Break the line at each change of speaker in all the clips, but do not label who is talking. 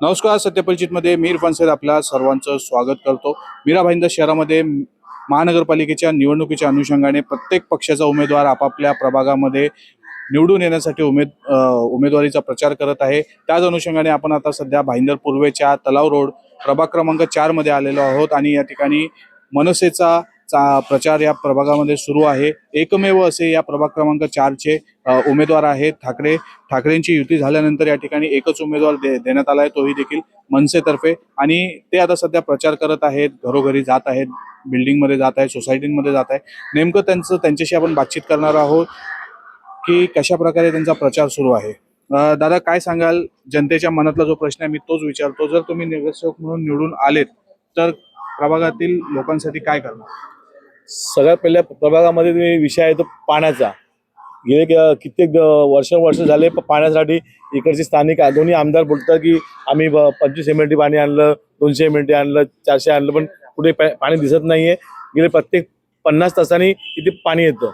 नमस्कार सत्यपरिचितमध्ये मी इरफान सैद आपल्या सर्वांचं स्वागत करतो. मीरा भाईंदर शहरामध्ये महानगरपालिकेच्या निवडणुकीच्या अनुषंगाने प्रत्येक पक्षाचा उमेदवार आपापल्या प्रभागामध्ये निवडून येण्यासाठी उमेद उमेदवारीचा प्रचार करत आहे. त्याच अनुषंगाने आपण आता सध्या भाईंदर पूर्वेच्या तलाव रोड प्रभाग क्रमांक चारमध्ये आलेलो आहोत आणि या ठिकाणी मनसेचा चा प्रचार या प्रभागामध्ये सुरू आहे. एकमेव असे या प्रभाग क्रमांक चारचे उमेदवार आहेत ठाकरे. ठाकरेंची युती झाल्यानंतर या ठिकाणी एकच उमेदवार दे देण्यात आला आहे. तोही देखील मनसेतर्फे आणि ते आता सध्या प्रचार करत आहेत घरोघरी जात आहेत बिल्डिंगमध्ये जात आहेत सोसायटीमध्ये जात आहे नेमकं त्यांचं त्यांच्याशी आपण बातचीत करणार आहोत की कशा प्रकारे त्यांचा प्रचार सुरू आहे. दादा काय सांगाल? जनतेच्या मनातला जो प्रश्न आहे मी तोच विचारतो. जर तुम्ही नगरसेवक म्हणून निवडून आलेत तर प्रभागातील लोकांसाठी काय करणार?
सगळ्यात पहिल्या प्रभागामध्ये तुम्ही विषय आहे तो पाण्याचा. गेले कित्येक वर्ष वर्ष झाले पाण्यासाठी इकडचे स्थानिक दोन्ही आमदार बोलतात की आम्ही ब- पंचवीस एम एल टी पाणी आणलं दोनशे एम एल टी आणलं चारशे आणलं पण कुठे पाणी दिसत नाहीये. गेले प्रत्येक पन्नास तासांनी इथे पाणी येतं.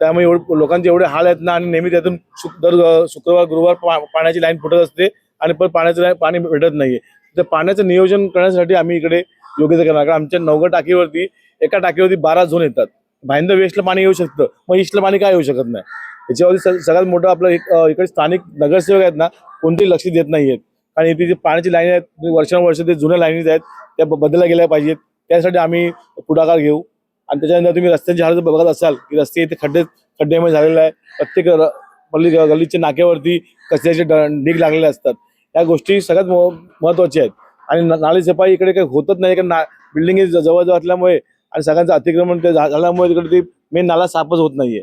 त्यामुळे एवढं लोकांचे एवढे हाल आहेत ना आणि नेहमी त्यातून शुक- दर शुक्रवार गुरुवार पा- पाण्याची लाईन फुटत असते आणि पण पाण्याचं पाणी भेटत नाहीये. तर पाण्याचं नियोजन करण्यासाठी आम्ही इकडे योग्य करणार. कारण आमच्या नवगड टाकीवरती एका टाकीवरती बारा झोन येतात. भाईंदर वेस्टला पाणी येऊ शकतं. मग ईस्टला पाणी काय येऊ शकत नाही? याच्यावरती सगळ्यात मोठं आपलं एक इकडे स्थानिक नगरसेवक आहेत ना कोणतेही लक्ष देत नाहीयेत. आणि इथे जी पाण्याची लाईन आहेत वर्षानुवर्ष ते जुन्या लाईनीज आहेत त्या बदलल्या गेल्या पाहिजेत. त्यासाठी आम्ही पुढाकार घेऊ. आणि त्याच्यानंतर तुम्ही रस्त्यांची हालत बघत असाल की रस्ते इथे खड्डे खड्डेमध्ये झालेले आहे प्रत्येक र- पल्ली गल्लीच्या नाक्यावरती कचऱ्याचे ड- ढीग लागलेले असतात. या गोष्टी सगळ्यात महत्त्वाच्या आहेत. आणि न- नाली सफाई इकडे काही होतच नाही कारण बिल्डिंग जवळजवळ असल्यामुळे आणि सगळ्यांचं अतिक्रमण ते झाल्यामुळे तिकडे ते मेन नाला साफच होत नाहीये.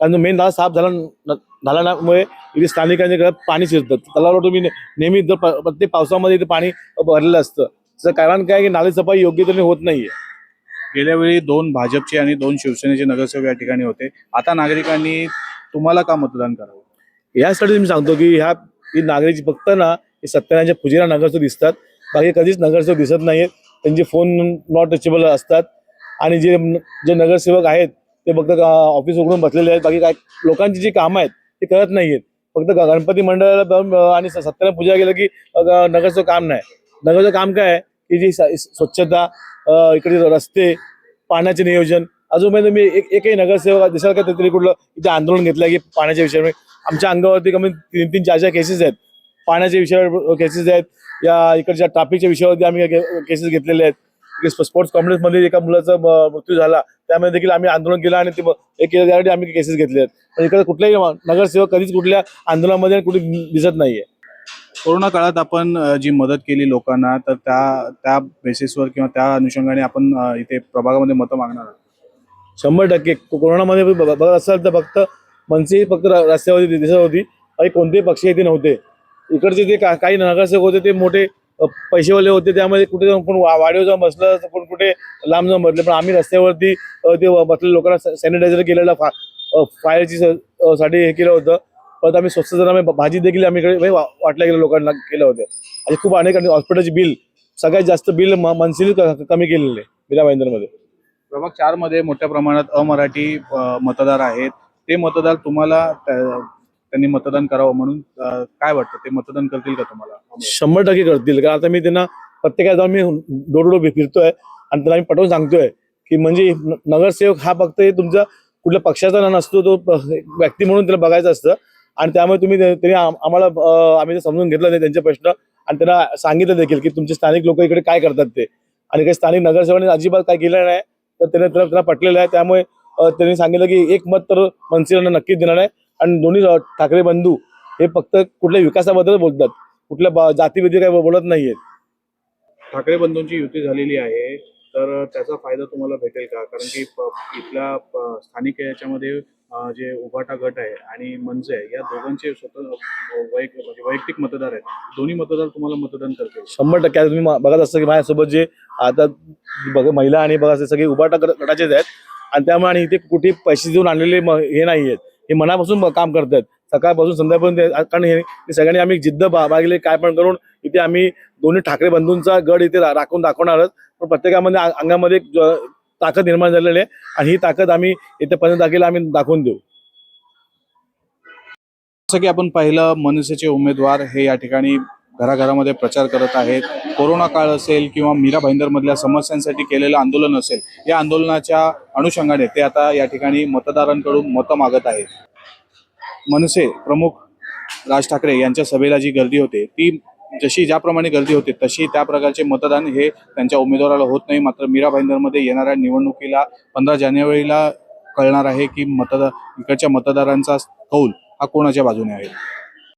कारण मेन नाला साफ झाला झाल्यामुळे इथे स्थानिकांच्या घरात पाणी शिरतं. तलावावर तुम्ही नेहमी प्रत्येक पावसामध्ये इथे पाणी भरलेलं असतं. त्याचं कारण काय की नाली सफाई योग्य तऱ्हेने होत नाहीये.
गेल्या वेळी दोन भाजपचे आणि दोन शिवसेनेचे नगरसेवक या ठिकाणी होते. आता नागरिकांनी तुम्हाला का मतदान करावं?
यासाठी मी सांगतो की ह्या ही नागरिक फक्त ना हे सत्यानाच्या पुजेला नगरसेवक दिसतात. बाकी कधीच नगरसेवक दिसत नाहीत त्यांचे फोन नॉट टचेबल असतात. आणि जे जे नगरसेवक आहेत ते फक्त ऑफिस उघडून बसलेले आहेत. बाकी काय लोकांची जी कामं आहेत ते करत नाहीयेत. फक्त ग- गणपती मंडळाला आणि सत्याला पूजा केलं की नगरचं काम नाही. नगरचं काम काय आहे की जी स्वच्छता इकडे रस्ते पाण्याचे नियोजन अजून तुम्ही एक एकही नगरसेवक दिसाल का तरी कुठलं इथे आंदोलन घेतलं की पाण्याच्या विषयावर. म्हणजे आमच्या अंगावरती कमी तीन तीन चार चार केसेस आहेत. पाण्याच्या विषयावर केसेस आहेत. या इकडच्या ट्राफिकच्या विषयावरती आम्ही केसेस घेतलेले आहेत. स्पोर्ट्स कॉम्प्लेक्समध्ये एका मुलाचा मृत्यू झाला. त्यामध्ये देखील आम्ही आंदोलन केलं आणि ते केलं त्यासाठी आम्ही केसेस घेतले आहेत. पण इकडे कुठल्याही नगरसेवक कधीच कुठल्या आंदोलनामध्ये कुठे दिसत नाहीये.
कोरोना काळात आपण जी मदत केली लोकांना तर त्या त्या बेसिसवर किंवा त्या अनुषंगाने आपण इथे प्रभागामध्ये मतं मागणार आहोत.
शंभर टक्के. कोरोनामध्ये बघत असाल तर फक्त मनसे फक्त रस्त्यावरती दिसत होती. आणि कोणतेही पक्ष इथे नव्हते. इकडचे जे का- काही नगरसेवक होते ते मोठे पैसेवाले होते त्यामध्ये कुठे जाऊन कोण वाडीवर जाऊन बसलं तर कोण कुठे लांब जाऊन बसले. पण आम्ही रस्त्यावरती ते बसलेल्या लोकांना सॅनिटायझर केलेलं फा फायरची साठी हे केलं होतं. परत आम्ही स्वस्त जर भाजी देखील आम्ही वाटल्या गेल्या लोकांना केलं होतं. आणि खूप अनेक हॉस्पिटलचे बिल सगळ्यात जास्त बिल मनसेने कमी केलेले मीरा मध्ये
प्रभाग चारमध्ये मोठ्या प्रमाणात अमराठी मतदार आहेत. ते मतदार तुम्हाला त्यांनी मतदान करावं म्हणून काय वाटतं? ते मतदान करतील का तुम्हाला?
शंभर टक्के करतील. कारण आता मी त्यांना प्रत्येकाला जाऊन मी डोर डोर फिरतोय आणि त्यांना मी पटवून सांगतोय की म्हणजे न- नगरसेवक हा फक्त हे तुमचा कुठल्या पक्षाचा नसतो तो प- व्यक्ती म्हणून त्याला बघायचं असतं. आणि त्यामुळे तुम्ही ते- त्यांनी आम- आम्हाला अं, आम्ही ते समजून घेतलं नाही त्यांचे प्रश्न आणि त्यांना सांगितलं देखील की तुमचे स्थानिक लोक इकडे काय करतात ते. आणि काही स्थानिक नगरसेवकांनी अजिबात काय केलं नाही तर त्याने त्याला त्याला पटलेलं आहे. त्यामुळे अं, त्यांनी सांगितलं की एक मत तर मनसेला नक्कीच देणार आहे. आणि दोन्ही ठाकरे बंधू हे फक्त कुठल्या विकासाबद्दल बोलतात कुठल्या जातीभेदी काय बोलत नाहीयेत.
ठाकरे बंधूंची युती झालेली आहे तर त्याचा फायदा तुम्हाला भेटेल का? कारण की इथल्या स्थानिक याच्यामध्ये जे उभाटा गट आहे आणि मनसे आहे या दोघांचे स्वतः म्हणजे वैयक्तिक मतदार आहेत. दोन्ही मतदार तुम्हाला मतदान करतील.
शंभर टक्के. तुम्ही बघत असता की माझ्यासोबत जे आता बघा महिला आणि बघा सगळे उभाटा गट- गटाचेच आहेत. आणि त्यामुळे आणि इथे कुठे पैसे देऊन आणलेले हे नाही आहेत हे मनापासून काम करतात सकाळपासून संध्याकाळपर्यंत कारण हे सगळ्यांनी आम्ही जिद्द बा- बागले काय पण करून इथे आम्ही दोन्ही ठाकरे बंधूंचा गड इथे रा- राखून दाखवणारच. पण प्रत्येकामध्ये अंगामध्ये एक ताकद निर्माण झालेली आहे आणि ही ताकद आम्ही येत्या पंधरा तारखेला आम्ही दाखवून देऊ.
जसं की आपण पाहिलं मनसेचे उमेदवार हे या ठिकाणी घराघरामध्ये प्रचार करत आहेत. कोरोना काळ असेल किंवा मीरा भाईंदरमधल्या समस्यांसाठी केलेलं आंदोलन असेल या आंदोलनाच्या अनुषंगाने ते आता या ठिकाणी मतदारांकडून मतं मागत आहेत. मनसे प्रमुख राज ठाकरे यांच्या सभेला जी गर्दी होते ती जशी ज्याप्रमाणे गर्दी होते तशी त्या प्रकारचे मतदान हे त्यांच्या उमेदवाराला होत नाही. मात्र मीरा भाईंदरमध्ये येणाऱ्या निवडणुकीला पंधरा जानेवारीला कळणार आहे की मतदार इकडच्या मतदारांचा कौल हा कोणाच्या बाजूने आहे?